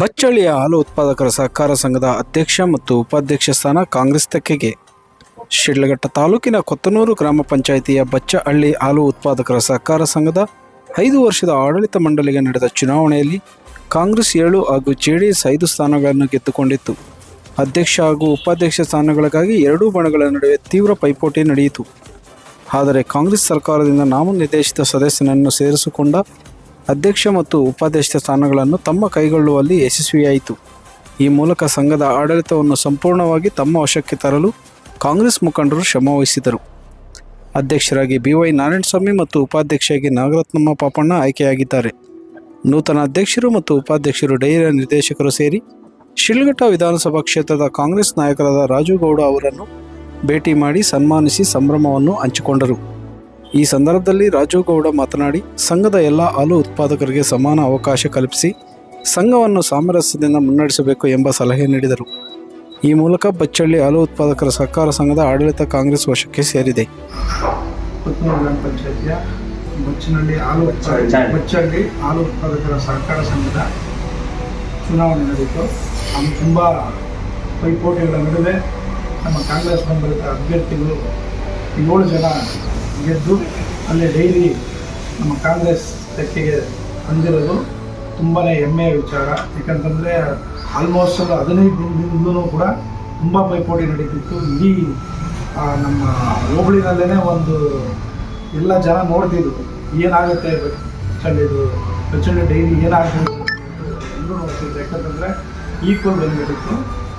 ಬಚ್ಚಳ್ಳಿಯ ಹಾಲು ಉತ್ಪಾದಕರ ಸಹಕಾರ ಸಂಘದ ಅಧ್ಯಕ್ಷ ಮತ್ತು ಉಪಾಧ್ಯಕ್ಷ ಸ್ಥಾನ ಕಾಂಗ್ರೆಸ್ ತೆಕ್ಕೆಗೆ. ಶಿಡ್ಲಘಟ್ಟ ತಾಲೂಕಿನ ಕೊತ್ತನೂರು ಗ್ರಾಮ ಪಂಚಾಯಿತಿಯ ಬಚ್ಚಹಳ್ಳಿ ಹಾಲು ಉತ್ಪಾದಕರ ಸಹಕಾರ ಸಂಘದ ಐದು ವರ್ಷದ ಆಡಳಿತ ಮಂಡಳಿಗೆ ನಡೆದ ಚುನಾವಣೆಯಲ್ಲಿ ಕಾಂಗ್ರೆಸ್ ಏಳು ಹಾಗೂ ಜೆ ಡಿ ಎಸ್ ಐದು ಸ್ಥಾನಗಳನ್ನು ಗೆದ್ದುಕೊಂಡಿತ್ತು. ಅಧ್ಯಕ್ಷ ಹಾಗೂ ಉಪಾಧ್ಯಕ್ಷ ಸ್ಥಾನಗಳಿಗಾಗಿ ಎರಡೂ ಬಣಗಳ ನಡುವೆ ತೀವ್ರ ಪೈಪೋಟಿ ನಡೆಯಿತು. ಆದರೆ ಕಾಂಗ್ರೆಸ್ ಸರ್ಕಾರದಿಂದ ನಾಮನಿರ್ದೇಶಿತ ಸದಸ್ಯನನ್ನು ಸೇರಿಸಿಕೊಂಡ ಅಧ್ಯಕ್ಷ ಮತ್ತು ಉಪಾಧ್ಯಕ್ಷ ಸ್ಥಾನಗಳನ್ನು ತಮ್ಮ ಕೈಗೊಳ್ಳುವಲ್ಲಿ ಯಶಸ್ವಿಯಾಯಿತು. ಈ ಮೂಲಕ ಸಂಘದ ಆಡಳಿತವನ್ನು ಸಂಪೂರ್ಣವಾಗಿ ತಮ್ಮ ವಶಕ್ಕೆ ತರಲು ಕಾಂಗ್ರೆಸ್ ಮುಖಂಡರು ಶ್ರಮವಹಿಸಿದರು ಅಧ್ಯಕ್ಷರಾಗಿ ಬಿವೈ ನಾರಾಯಣಸ್ವಾಮಿ ಮತ್ತು ಉಪಾಧ್ಯಕ್ಷರಾಗಿ ನಾಗರತ್ನಮ್ಮ ಪಾಪಣ್ಣ ಆಯ್ಕೆಯಾಗಿದ್ದಾರೆ. ನೂತನ ಅಧ್ಯಕ್ಷರು ಮತ್ತು ಉಪಾಧ್ಯಕ್ಷರು ಡೈರಿಯ ನಿರ್ದೇಶಕರು ಸೇರಿ ಶಿಲ್ಘಟ್ಟ ವಿಧಾನಸಭಾ ಕ್ಷೇತ್ರದ ಕಾಂಗ್ರೆಸ್ ನಾಯಕರಾದ ರಾಜುಗೌಡ ಅವರನ್ನು ಭೇಟಿ ಮಾಡಿ ಸನ್ಮಾನಿಸಿ ಸಂಭ್ರಮವನ್ನು ಹಂಚಿಕೊಂಡರು. ಈ ಸಂದರ್ಭದಲ್ಲಿ ರಾಜುಗೌಡ ಮಾತನಾಡಿ ಸಂಘದ ಎಲ್ಲ ಹಾಲು ಉತ್ಪಾದಕರಿಗೆ ಸಮಾನ ಅವಕಾಶ ಕಲ್ಪಿಸಿ ಸಂಘವನ್ನು ಸಾಮರಸ್ಯದಿಂದ ಮುನ್ನಡೆಸಬೇಕು ಎಂಬ ಸಲಹೆ ನೀಡಿದರು. ಈ ಮೂಲಕ ಬಚ್ಚಳ್ಳಿ ಹಾಲು ಉತ್ಪಾದಕರ ಸಹಕಾರ ಸಂಘದ ಆಡಳಿತ ಕಾಂಗ್ರೆಸ್ ವಶಕ್ಕೆ ಸೇರಿದೆ. ಕೊತ್ತನೂರು ಗ್ರಾಮ ಪಂಚಾಯತಿಯ ಬಚ್ಚನಹಳ್ಳಿ ಹಾಲು ಬಚ್ಚಳ್ಳಿ. ಹಾಲು ಉತ್ಪಾದಕರ ಸಹಕಾರ ಸಂಘದ ಚುನಾವಣೆ ನಡೆಯಿತು. ಅಲ್ಲಿ ತುಂಬ ಪೈಪೋಟಿಗಳ ನಡುವೆ ನಮ್ಮ ಕಾಂಗ್ರೆಸ್ ಬೆಂಬಲಿತ ಅಭ್ಯರ್ಥಿಗಳು ಏಳು ಜನ ಗೆದ್ದು ಅಲ್ಲಿ ಡೈಲಿ ನಮ್ಮ ಕಾಂಗ್ರೆಸ್ ತೆಕ್ಕೆಗೆ ಅಂದಿರೋದು ತುಂಬಾ ಹೆಮ್ಮೆಯ ವಿಚಾರ. ಯಾಕಂತಂದರೆ ಆಲ್ಮೋಸ್ಟ್ ಹದಿನೈದು ದಿನದಿಂದಲೂ ಕೂಡ ತುಂಬ ಪೈಪೋಟಿ ನಡೀತಿತ್ತು. ಇಡೀ ನಮ್ಮ ಹೋಬಳಿನಲ್ಲೇ ಒಂದು ಎಲ್ಲ ಜನ ನೋಡ್ತಿದ್ರು. ಏನಾಗುತ್ತೆ ಚಂಡಿದು, ಪ್ರಚಂಡ ಡೈಲಿ ಏನಾಗುತ್ತೆ ಎಲ್ಲರೂ ನೋಡ್ತಿದ್ರು. ಯಾಕಂತಂದರೆ ಈಕ್ವಲ್ ಬಂದ್ಬಿಟ್ಟಿತ್ತು.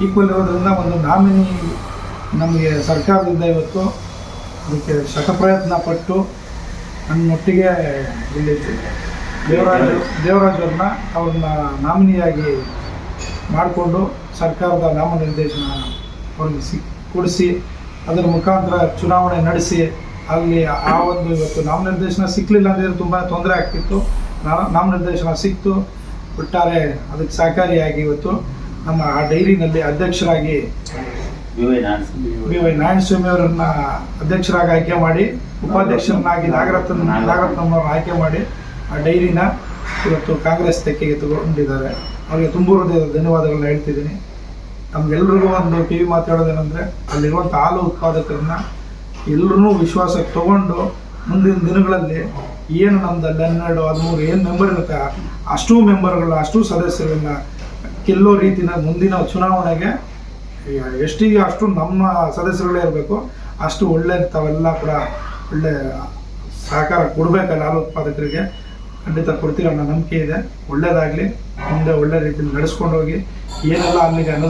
ಈಕ್ವಲ್ ಇರೋದ್ರಿಂದ ಒಂದು ನಾಮಿನಿ ನಮಗೆ ಸರ್ಕಾರದಿಂದ ಇವತ್ತು ಅದಕ್ಕೆ ಶತಪ್ರಯತ್ನ ಪಟ್ಟು ನನ್ನೊಟ್ಟಿಗೆ ಗೆಲ್ಲಿತ್ತು ದೇವರಾಜ್ ದೇವರಾಜವ್ರನ್ನ ಅವ್ರನ್ನ ನಾಮಿನಿಯಾಗಿ ಮಾಡಿಕೊಂಡು ಸರ್ಕಾರದ ನಾಮನಿರ್ದೇಶನ ಅವ್ರಿಗೆ ಸಿಕ್ ಕೊಡಿಸಿ, ಅದರ ಮುಖಾಂತರ ಚುನಾವಣೆ ನಡೆಸಿ, ಅಲ್ಲಿ ಆ ಒಂದು ಇವತ್ತು ನಾಮನಿರ್ದೇಶನ ಸಿಕ್ಕಲಿಲ್ಲ ಅಂದರೆ ತುಂಬ ತೊಂದರೆ ಆಗ್ತಿತ್ತು. ನಾಮನಿರ್ದೇಶನ ಸಿಕ್ತು. ಒಟ್ಟಾರೆ ಅದಕ್ಕೆ ಸಹಕಾರಿಯಾಗಿ ಇವತ್ತು ನಮ್ಮ ಆ ಡೈರಿನಲ್ಲಿ ಅಧ್ಯಕ್ಷರಾಗಿ ಬಿ ವೈ ಅವರನ್ನ ಅಧ್ಯಕ್ಷರಾಗಿ ಆಯ್ಕೆ ಮಾಡಿ ಉಪಾಧ್ಯಕ್ಷರನ್ನಾಗಿ ನಾಗರತ್ನ ನಾಗರತ್ನಮ್ಮವ್ರನ್ನ ಆಯ್ಕೆ ಮಾಡಿ ಆ ಡೈರಿನ ಇವತ್ತು ಕಾಂಗ್ರೆಸ್ ತೆಕ್ಕೆಗೆ ತಗೊಂಡಿದ್ದಾರೆ ಅವರಿಗೆ ತುಂಬ ಹೃದಯದ ಧನ್ಯವಾದಗಳನ್ನ ಹೇಳ್ತಿದ್ದೀನಿ. ನಮ್ಗೆಲ್ರಿಗೂ ಒಂದು ಟಿ ವಿ ಮಾತಾಡೋದೇನಂದ್ರೆ ಅಲ್ಲಿರುವಂಥ ಹಾಲು ಉತ್ಪಾದಕರನ್ನ ಎಲ್ಲರೂ ವಿಶ್ವಾಸಕ್ಕೆ ತಗೊಂಡು ಮುಂದಿನ ದಿನಗಳಲ್ಲಿ ಏನು ನಮ್ದಲ್ಲಿ ಹನ್ನೆರಡು ಹದಿಮೂರು ಏನು ಮೆಂಬರ್ ಇರುತ್ತೆ ಅಷ್ಟೂ ಮೆಂಬರ್ಗಳು ಅಷ್ಟೂ ಸದಸ್ಯರನ್ನ ಗೆಲ್ಲೋ ರೀತಿನ ಮುಂದಿನ ಚುನಾವಣೆಗೆ ಎಷ್ಟಿಗೆ ಅಷ್ಟು ನಮ್ಮ ಸದಸ್ಯರುಗಳೇ ಇರಬೇಕು. ಅಷ್ಟು ಒಳ್ಳೆ ತಾವೆಲ್ಲ ಕೂಡ ಒಳ್ಳೆ ಸಹಕಾರ ಕೊಡಬೇಕಲ್ಲ ಹಾಲು ಉತ್ಪಾದಕರಿಗೆ ಖಂಡಿತ ಕೊಡ್ತೀರ ಅನ್ನೋ ನಂಬಿಕೆ ಇದೆ. ಒಳ್ಳೇದಾಗಲಿ, ಮುಂದೆ ಒಳ್ಳೆ ರೀತಿಯಲ್ಲಿ ನಡೆಸ್ಕೊಂಡು ಹೋಗಿ, ಏನೆಲ್ಲ ಅಲ್ಲಿಗೆ ಅನ್ನೋ